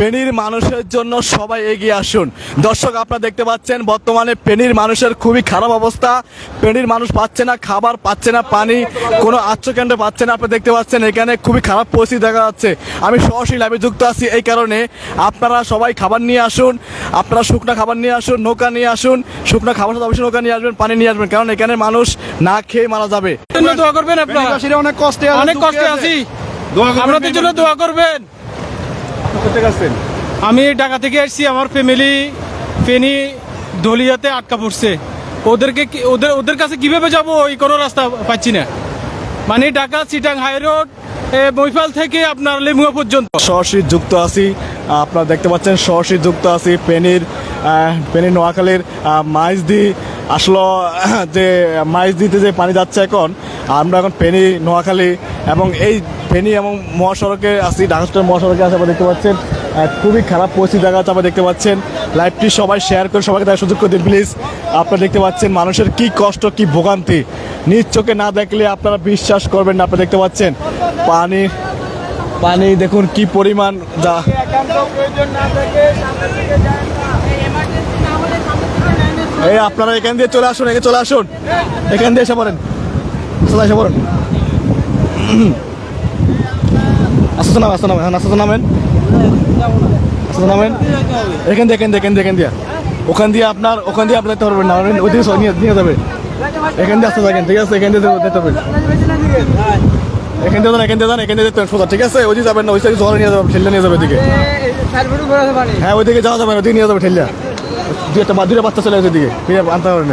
ফেনীর মানুষের জন্য সবাই এগিয়ে আসুন। দর্শক আপনারা দেখতে পাচ্ছেন বর্তমানে ফেনীর মানুষের খুবই খারাপ অবস্থা। ফেনীর মানুষ পাচ্ছে না খাবার পাচ্ছে না পানি কোনো আশ্রয়কেন্দ্র পাচ্ছে না। আপনারা দেখতে পাচ্ছেন এখানে খুবই খারাপ পরিস্থিতি দেখা যাচ্ছে। আমি সরাসরি লাইভে যুক্ত আছি এই কারণে আপনারা সবাই খাবার নিয়ে আসুন। আপনারা শুকনা খাবার নিয়ে আসুন নৌকা নিয়ে আসুন। শুকনা খাবার সাথে অবশ্যই নৌকা নিয়ে আসবেন পানি নিয়ে আসবেন কারণ এখানে মানুষ না খেয়ে মারা যাবে। দোয়া করবেন আপনারা। অনেক কষ্টে আছে, অনেক কষ্টে আছি। দোয়া করবেন জন্য দোয়া করবেন? আমি ঢাকা থেকে এসেছি আমার ফ্যামিলি ফেনি দলিয়াতে আটকা পড়ছে। ওদেরকে ওদের ওদের কাছে কীভাবে যাব? ওই কোনো রাস্তা পাচ্ছি না। মানে ঢাকা চিটাং হাই রোড বৈফাল থেকে আপনার লেমুয়া পর্যন্ত। সরাসরি যুক্ত আছি আপনারা দেখতে পাচ্ছেন সরাসরি যুক্ত আছি পেনির পেনির নোয়াখালীর মাইজদি। আসলো যে মাইজদিতে যে পানি যাচ্ছে এখন আমরা এখন পেনি নোয়াখালী এবং এই ফেনী এবং মহাসড়কে আছি, ঢাকা মহাসড়কে আপনারা দেখতে পাচ্ছেন খুবই খারাপ পরিস্থিতি দেখা যাচ্ছে দেখতে পাচ্ছেন, লাইভটি সবাই শেয়ার করে, সবাইকে দেখার সুযোগ করে দিন প্লিজ আপনারা দেখতে পাচ্ছেন মানুষের কি কষ্ট, কি ভোগান্তি। নিজ চোখে না দেখলে আপনারা বিশ্বাস করবেন না, আপনারা দেখতে পাচ্ছেন, পানি পানি, দেখুন কি পরিমাণ যা। এই আপনারা এখান দিয়ে চলে আসুন, এখানে চলে আসুন, এখান দিয়ে এসে পড়েন। চলে এসে পড়েন আস্তে নামেন আস্তে নামেন হ্যাঁ আস্তে নামেন আস্তে নামেন এখান দিয়ে এখান দিয়ে এখান দিয়ে ওখান দিয়ে আপনার, ওখান দিয়ে আপনি পারবেন না ওইদিকে সব নিয়ে নিয়ে যাবে। এখান দিয়ে আসতে থাকেন, ঠিক আছে? এখান দিয়ে দেখতে পারবেন এখান দিয়ে যান, এখান দিয়ে যান, এখান দিয়ে দেখতে সোজা, ঠিক আছে? ওইদিকে যাবেন না, ওই সাইড জলে নিয়ে যাবে ঠেলে নিয়ে যাবে হ্যাঁ ওইদিকে যাওয়া যাবে না ওইদিকে নিয়ে যাবে ঠেলিয়া দুইটা বা দুইটা বাচ্চা চলে গেছে আছে, আনতে পারেন